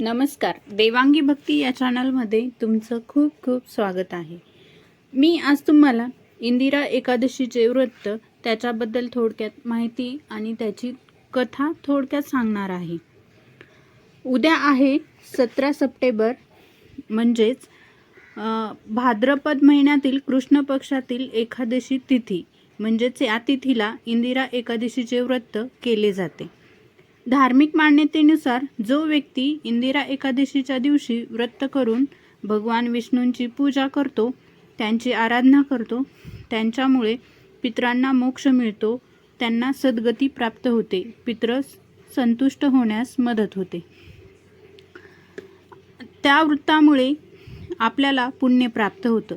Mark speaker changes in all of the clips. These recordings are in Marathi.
Speaker 1: नमस्कार. देवांगी भक्ती या चॅनलमध्ये तुमचं खूप खूप स्वागत आहे. मी आज तुम्हाला इंदिरा एकादशीचे व्रत त्याच्याबद्दल थोडक्यात माहिती आणि त्याची कथा थोडक्यात सांगणार आहे. उद्या आहे सतरा सप्टेंबर म्हणजेच भाद्रपद महिन्यातील कृष्ण पक्षातील एकादशी तिथी. म्हणजेच या तिथीला इंदिरा एकादशीचे व्रत केले जाते. धार्मिक मान्यतेनुसार जो व्यक्ती इंदिरा एकादशीच्या दिवशी व्रत करून भगवान विष्णूंची पूजा करतो त्यांची आराधना करतो त्यांच्यामुळे पितरांना मोक्ष मिळतो त्यांना सद्गती प्राप्त होते पित्र संतुष्ट होण्यास मदत होते. त्या वृत्तामुळे आपल्याला पुण्य प्राप्त होतं.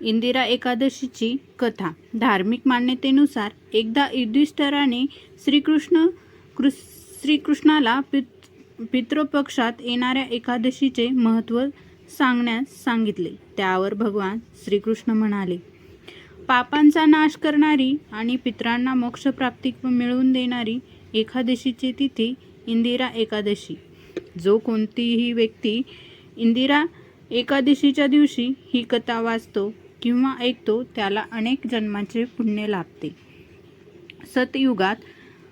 Speaker 1: इंदिरा एकादशीची कथा धार्मिक मान्यतेनुसार एकदा युधिष्ठराने श्रीकृष्ण कृ श्रीकृष्णाला पित पितृपक्षात येणाऱ्या एकादशीचे महत्त्व सांगण्यास सांगितले. त्यावर भगवान श्रीकृष्ण म्हणाले पापांचा नाश करणारी आणि पितरांना मोक्षप्राप्ती मिळवून देणारी एकादशीची तिथी इंदिरा एकादशी. जो कोणतीही व्यक्ती इंदिरा एकादशीच्या दिवशी ही कथा वाचतो किंवा ऐकतो त्याला अनेक जन्माचे पुण्य लाभते. सतयुगात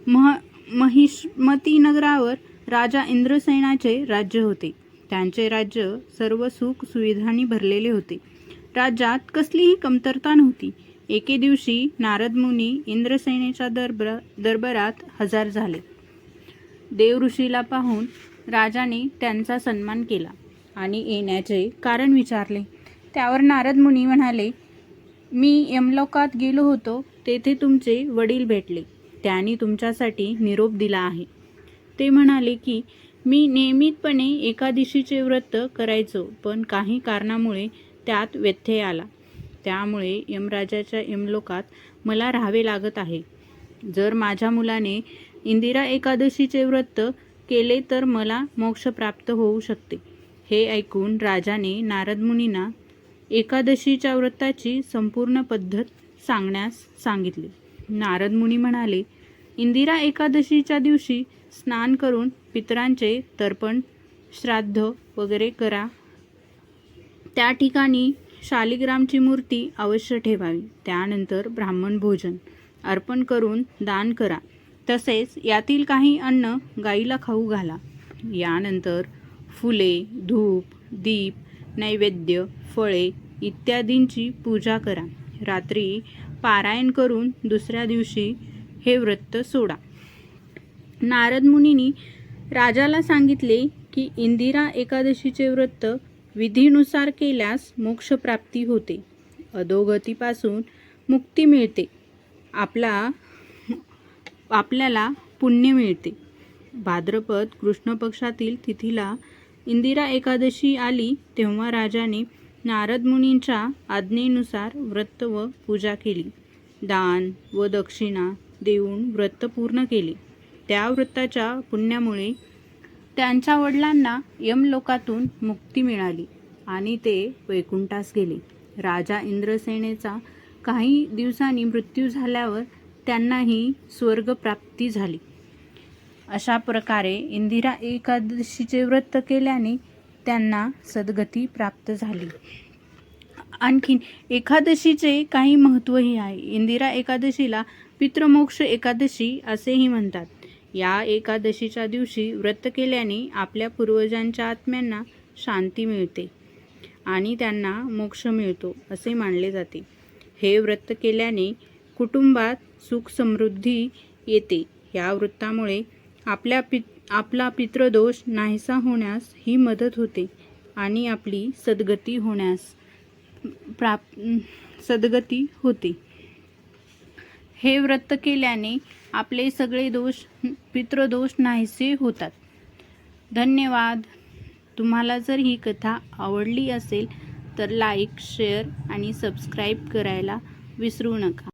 Speaker 1: मह महिष्मती नगरावर राजा इंद्रसेनाचे राज्य होते. त्यांचे राज्य सर्व सुख सुविधांनी भरलेले होते. राज्यात कसलीही कमतरता नव्हती. एके दिवशी नारद मुनी इंद्रसेनेच्या दरबार दरबारात हजर झाले. देवऋषीला पाहून राजाने त्यांचा सन्मान केला आणि येण्याचे कारण विचारले. त्यावर नारद मुनी म्हणाले मी यमलोकात गेलो होतो तेथे तुमचे वडील भेटले. त्याने तुमच्यासाठी निरोप दिला आहे. ते म्हणाले की मी नियमितपणे एकादशीचे व्रत करायचो पण काही कारणामुळे त्यात व्यत्यय आला. त्यामुळे यमराजाच्या यमलोकात मला राहावे लागत आहे. जर माझ्या मुलाने इंदिरा एकादशीचे व्रत केले तर मला मोक्ष प्राप्त होऊ शकते. हे ऐकून राजाने नारद मुनींना एकादशीच्या व्रताची संपूर्ण पद्धत सांगण्यास सांगितली. नारद मुनी म्हणाले इंदिरा एकादशीच्या दिवशी स्नान करून पितरांचे तर्पण श्राद्ध वगैरे करा. त्या ठिकाणी शालिग्रामची मूर्ती अवश्य ठेवावी. त्यानंतर ब्राह्मण भोजन अर्पण करून दान करा. तसेच यातील काही अन्न गाईला खाऊ घाला. यानंतर फुले धूप दीप नैवेद्य फळे इत्यादींची पूजा करा. रात्री पारायण करून दुसऱ्या दिवशी हे व्रत सोडा. नारद मुनींनी राजाला सांगितले की इंदिरा एकादशीचे व्रत विधीनुसार केल्यास मोक्षप्राप्ती होते. अधोगतीपासून मुक्ती मिळते. आपला आपल्याला पुण्य मिळते. भाद्रपद कृष्ण पक्षातील तिथीला इंदिरा एकादशी आली तेव्हा राजाने नारद मुनींच्या आज्ञेनुसार व्रत व पूजा केली. दान व दक्षिणा देऊन व्रत पूर्ण केले. त्या व्रताच्या पुण्यामुळे त्यांच्या वडिलांना यमलोकातून मुक्ती मिळाली आणि ते वैकुंठास गेले. राजा इंद्रसेनेचा काही दिवसांनी मृत्यू झाल्यावर त्यांनाही स्वर्गप्राप्ती झाली. अशा प्रकारे इंदिरा एकादशीचे व्रत केल्याने त्यांना सद्गती प्राप्त झाली. आणखीन एकादशीचे काही महत्त्वही आहे. इंदिरा एकादशीला पितृमोक्ष एकादशी असेही म्हणतात. या एकादशीच्या दिवशी व्रत केल्याने आपल्या पूर्वजांच्या आत्म्यांना शांती मिळते आणि त्यांना मोक्ष मिळतो असे मानले जाते. हे व्रत केल्याने कुटुंबात सुख समृद्धी येते. या वृत्तामुळे आपल्या पित आपला पितृदोष नाहीसा होण्यास ही मदत होते आणि आपली सद्गती होण्यास प्राप सद्गती होते. हे व्रत केल्याने आपले सगळे दोष पितृदोष नाहीसे होतात. धन्यवाद. तुम्हाला जर ही कथा आवडली असेल तर लाईक शेअर आणि सबस्क्राईब करायला विसरू नका.